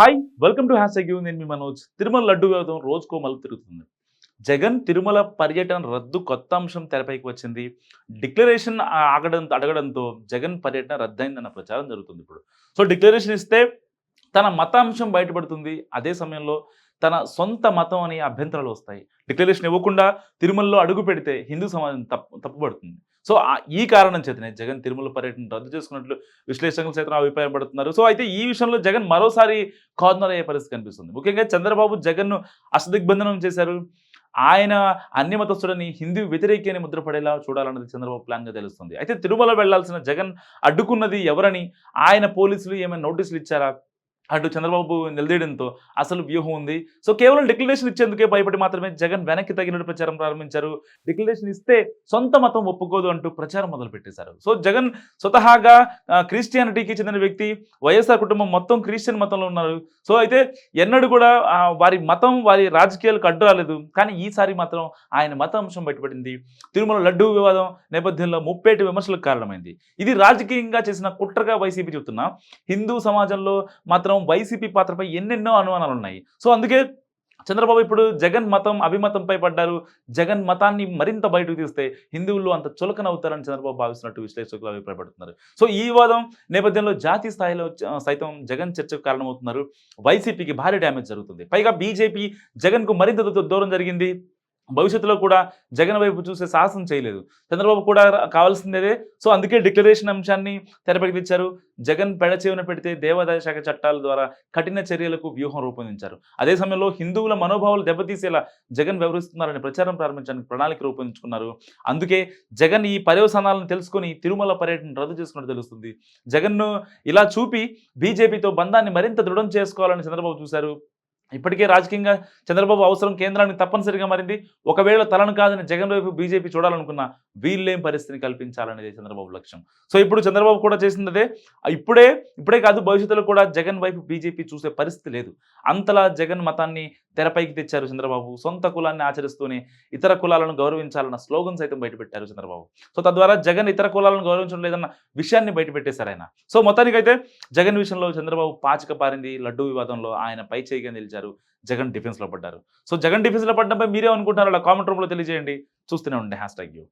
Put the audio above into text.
Hi welcome to hash you నేను మీ మనోజ్. తిరుమల లడ్డు వ్యవధం రోజుకో మలుపు తిరుగుతుంది. జగన్ తిరుమల పర్యటన రద్దు కొత్త అంశం తెరపైకి వచ్చింది. డిక్లరేషన్ ఆగడం అడగడంతో జగన్ పర్యటన రద్దయిందన్న ప్రచారం జరుగుతుంది ఇప్పుడు. సో డిక్లరేషన్ ఇస్తే తన మతాంశం బయటపడుతుంది. అదే సమయంలో తన సొంత మతం అనే అభ్యంతరాలు వస్తాయి. డిక్లరేషన్ ఇవ్వకుండా తిరుమలలో అడుగు పెడితే హిందూ సమాజం తప్పు తప్పుపడుతుంది. సో ఆ- ఈ కారణం చేతనే జగన్ తిరుమల పర్యటన రద్దు చేసుకున్నట్లు విశ్లేషకులు సైతం అభిప్రాయపడుతున్నారు సో అయితే ఈ విషయంలో జగన్ మరోసారి కార్నర్ అయ్యే పరిస్థితి కనిపిస్తుంది. ముఖ్యంగా చంద్రబాబు జగన్ను అసదిగ్బంధనం చేశారు. ఆయన అన్ని మతస్థుడని హిందూ వ్యతిరేకి ముద్రపడేలా చూడాలన్నది చంద్రబాబు ప్లాన్గా తెలుస్తుంది. అయితే తిరుమల వెళ్ళాల్సిన జగన్ అడ్డుకున్నది ఎవరని ఆయన పోలీసులు ఏమైనా నోటీసులు ఇచ్చారా? అటు చంద్రబాబు నిలదీయడంతో అసలు వ్యూహం ఉంది. సో కేవలం డిక్లరేషన్ ఇచ్చేందుకే భయపడి మాత్రమే జగన్ వెనక్కి తగినట్టు ప్రచారం ప్రారంభించారు. డిక్లరేషన్ ఇస్తే సొంత మతం ఒప్పుకోదు అంటూ ప్రచారం మొదలుపెట్టేశారు. సో జగన్ స్వతహాగా క్రిస్టియానిటీకి చెందిన వ్యక్తి వైఎస్ఆర్ కుటుంబం మొత్తం క్రిస్టియన్ మతంలో ఉన్నారు. సో అయితే ఎన్నడూ కూడా వారి మతం వారి రాజకీయాలకు అడ్డు రాలేదు. కానీ ఈసారి మాత్రం ఆయన మత అంశం బయటపడింది. తిరుమల లడ్డూ వివాదం నేపథ్యంలో ముప్పేటి విమర్శలకు కారణమైంది. ఇది రాజకీయంగా చేసిన కుట్రగా వైసీపీ చెబుతున్నా హిందూ సమాజంలో మాత్రం వైసీపీ పాత్రపై ఎన్నెన్నో అనుమానాలు ఉన్నాయి సో అందుకే చంద్రబాబు ఇప్పుడు జగన్ మతం అభిమతంపై పడ్డారు. జగన్ మతాన్ని మరింత బయటకు తీస్తే హిందువులు అంత చులకన అవుతారని చంద్రబాబు భావిస్తున్నట్టు విశ్లేషకులు అభిప్రాయపడుతున్నారు. సో ఈ వివాదం నేపథ్యంలో జాతీయ స్థాయిలో సైతం జగన్ చర్చకు కారణమవుతున్నారు. వైసీపీకి భారీ డ్యామేజ్ జరుగుతుంది. పైగా బీజేపీ జగన్కు మరింత దూరం జరిగింది. భవిష్యత్తులో కూడా జగన్ వైపు చూసే సాహసం చేయలేదు. చంద్రబాబు కూడా కావాల్సిందే సో అందుకే డిక్లరేషన్ అంశాన్ని తెరపైకి తెచ్చారు జగన్ పెడచేవున పెడితే దేవాదాయ శాఖ చట్టాల ద్వారా కఠిన చర్యలకు వ్యూహం రూపొందించారు. అదే సమయంలో హిందువుల మనోభావాలు దెబ్బతీసేలా జగన్ వ్యవహరిస్తున్నారని ప్రచారం ప్రారంభించడానికి ప్రణాళిక రూపొందించుకున్నారు. అందుకే జగన్ ఈ పర్యవసానాలను తెలుసుకొని తిరుమల పర్యటన రద్దు చేసుకున్నట్టు తెలుస్తుంది. జగన్ను ఇలా చూపి బీజేపీతో బంధాన్ని మరింత దృఢం చేసుకోవాలని చంద్రబాబు చూశారు. ఇప్పటికే రాజకీయంగా చంద్రబాబు అవసరం కేంద్రానికి తప్పనిసరిగా మారింది. ఒకవేళ తలను కాదని జగన్ వైపు బీజేపీ చూడాలనుకున్న వీళ్ళేం పరిస్థితిని కల్పించాలనేది చంద్రబాబు లక్ష్యం. సో ఇప్పుడు చంద్రబాబు కూడా చేసింది అదే. ఇప్పుడే ఇప్పుడే కాదు భవిష్యత్తులో కూడా జగన్ వైపు బీజేపీ చూసే పరిస్థితి లేదు. అంతలా జగన్ మతాన్ని తెరపైకి తెచ్చారు చంద్రబాబు. సొంత కులాన్ని ఆచరిస్తూనే ఇతర కులాలను గౌరవించాలన్న స్లోగన్ సైతం బయటపెట్టారు చంద్రబాబు. సో తద్వారా జగన్ ఇతర కులాలను గౌరవించడం లేదన్న విషయాన్ని బయటపెట్టేశారు ఆయన. సో మొత్తానికైతే జగన్ విషయంలో చంద్రబాబు పాచిక పారింది లడ్డూ వివాదంలో ఆయన పై చేయిగా నిలిచారు. జగన్ డిఫెన్స్లో పడ్డారు. సో జగన్ డిఫెన్స్లో పడ్డంపై మీరే అనుకుంటున్నారు అలా కామెంట్ రూమ్లో తెలియజేయండి. చూస్తూనే ఉండే హ్యాష్ ట్యాగ్ యూ.